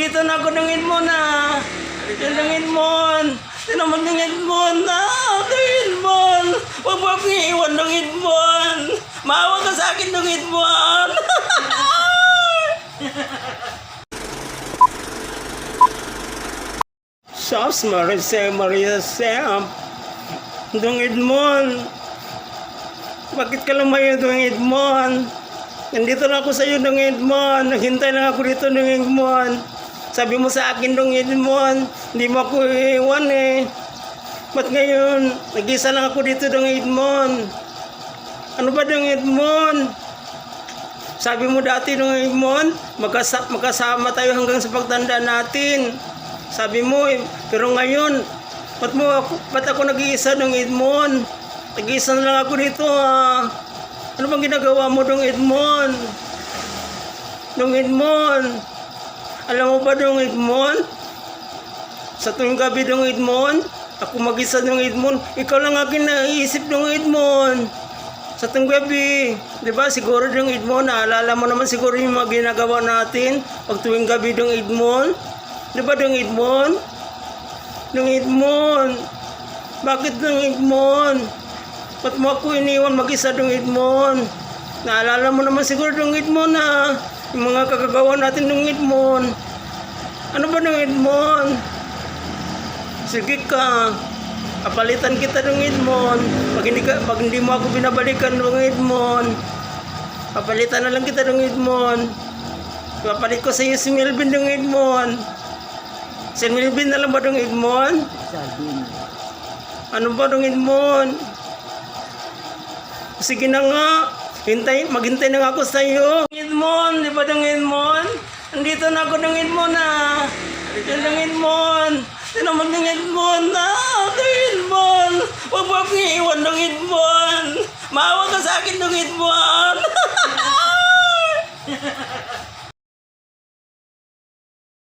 Andito na ako ng Edmond ah. Yan ng Edmond. Tinamag ng Edmond ah. Ng Edmond. Huwag mo akong iiwan ng Edmond. Maawa ka sa akin ng Edmond. Sos Maricel Maria Sam. Dong Edmond. Bakit ka lumayo dong Edmond? Nandito na ako sa iyo dong Edmond. Naghintay lang ako dito dong Edmond. Sabi mo sa akin dong Edmond, hindi mo ako iiwan eh. Ba't ngayon, nag-isa lang ako dito dong Edmond? Ano ba dong Edmond? Sabi mo dati nung Edmond, magkasa- magkasama tayo hanggang sa pagtanda natin. Sabi mo eh, pero ngayon, ba't mo ako, ba't ako nag-iisa nung Edmond? Nag-iisa na lang ako dito ah. Ano bang ginagawa mo dong Edmond? Dong Edmond? Alam mo ba dong Edmond? Sa tuwing gabi dong Edmond, ako mag-isa dong Edmond, ikaw lang akin naiisip dong Edmond. Sa tuwing gabi, di ba siguro dong Edmond, naalala mo naman siguro yung mga ginagawa natin pag tuwing gabi dong Edmond. Di ba dong Edmond? Dong Edmond, bakit dong Edmond? Ba't mo ako iniwan mag-isa dong Edmond? Naalala mo naman siguro dong Edmond ha? Yung mga kagagawa natin dong Edmond. Ano ba dong Edmond? Sige ka. Kapalitan kita dong Edmond. Pag hindi, ka, pag hindi mo ako binabalikan dong Edmond. Papalitan na lang kita dong Edmond. Papalit ko sa iyo si Melvin dong Edmond. Si Melvin na lang ba dong Edmond? Ano ba dong Edmond? Sige na nga. Hintayin, maghintay na ako sa iyo. Edmon, di ba ng Edmon? Andito na ako ng Edmon ah. Andito ng Edmon. Tinamad ng Edmon ah. Ng Edmon. Huwag mo akong iiwan ng Edmon. Maawa ka sa akin ng Edmon.